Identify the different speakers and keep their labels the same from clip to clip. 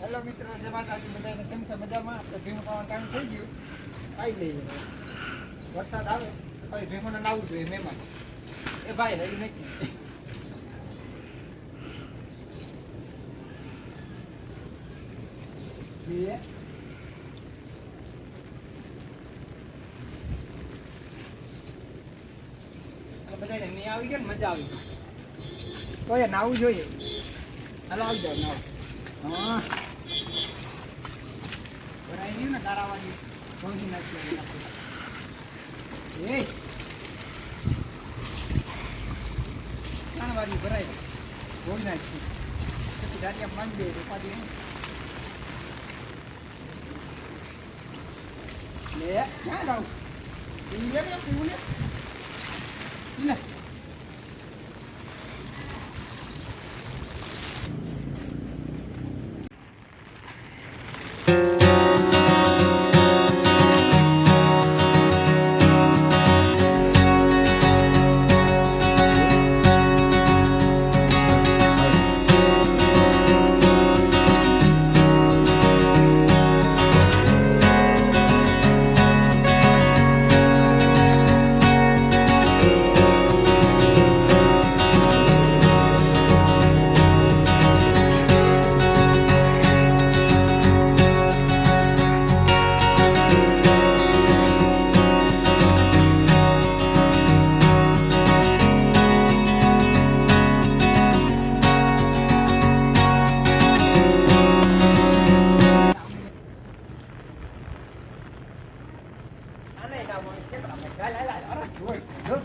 Speaker 1: Hello મિત્રો જય માતાજી બધાને કેમ છે મજામાં આપણે ભીમ ખાવાનું ટાઈમ થઈ ગયું ખાઈ લઈએ હવે. વરસાદ આવે હવે ભીમોને લાવવું જોઈએ મહેમાન એ ભાઈ રેડી નથી બે એટલે બધાને મેં આવી ગયો ને મજા આવી તો એ નાવું જોઈએ હાલો આવી જાઓ નાવ હા ભરાઈ ગયું ને તારાવાળી સમજી નાખ્યું એ ત્રણ વાળી ભરાઈ ધોઈ નાખ્યું પછી દાડિયા માંડી દે ઉપાધિ નહીં લે ક્યાં લાવું પીવું લે પીવું લે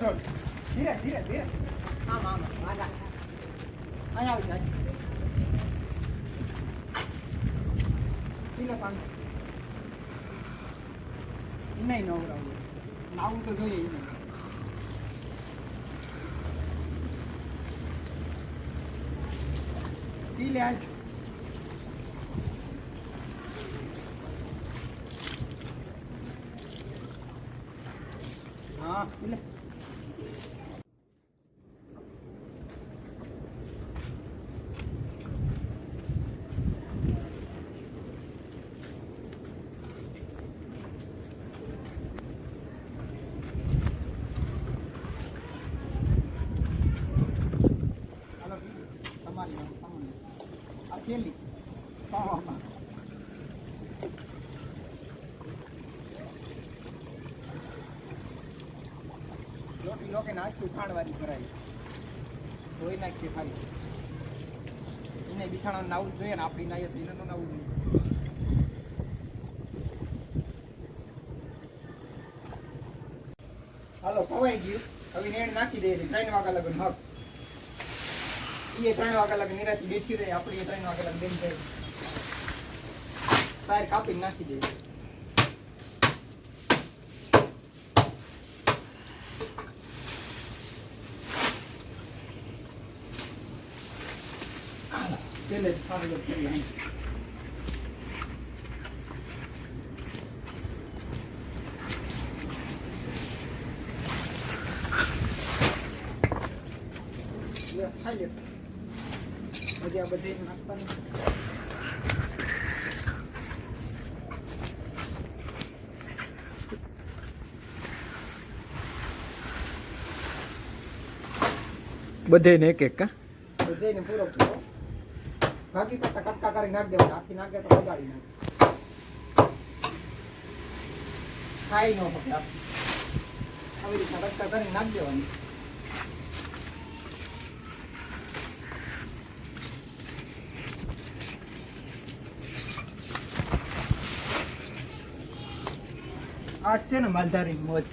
Speaker 1: જો ધીરે ધીરે ધીરે આમ આમ આજા અહીંયા આવી જાય પીલે પાણી નહીં નવરાવું નાવું તો જોઈએ નહીં પી લે આજ હા પી લે પાવામાં. લોટી લોકે નાખ્યું ખાંડવાની કરાવી ધોઈ નાખીએ ખાલી એને બિછાણા નાવું જોઈએ ને, આપણી નાઈએ એને જોઈએ હાલો, ખવાઈ ગયું હવે નેણ નાખી દઈએ. ત્રણ વાગ્યા લગન એ ત્રણ વાગ્યા લગન નિરાતી બેઠી રહી, આપણે એ ત્રણ વાગ્યા લગન તાર કાપીને નાખી દઈએ તેલ જ ફાળો કરી અહીં. લે, ખાઈ લે. બધી આ બધી નાખવાની.
Speaker 2: બધે ને એક એક કા
Speaker 1: બધાયને પૂરો પૂરો. બાકી કરતા કટકા કરી નાખ દેવાના. આખી નાખે તો બગાડી નાખે. ખાઈ નો આપ. આવી રીતના કટકા કરી નાખ દેવાની આ છે ને માલધારી મોજ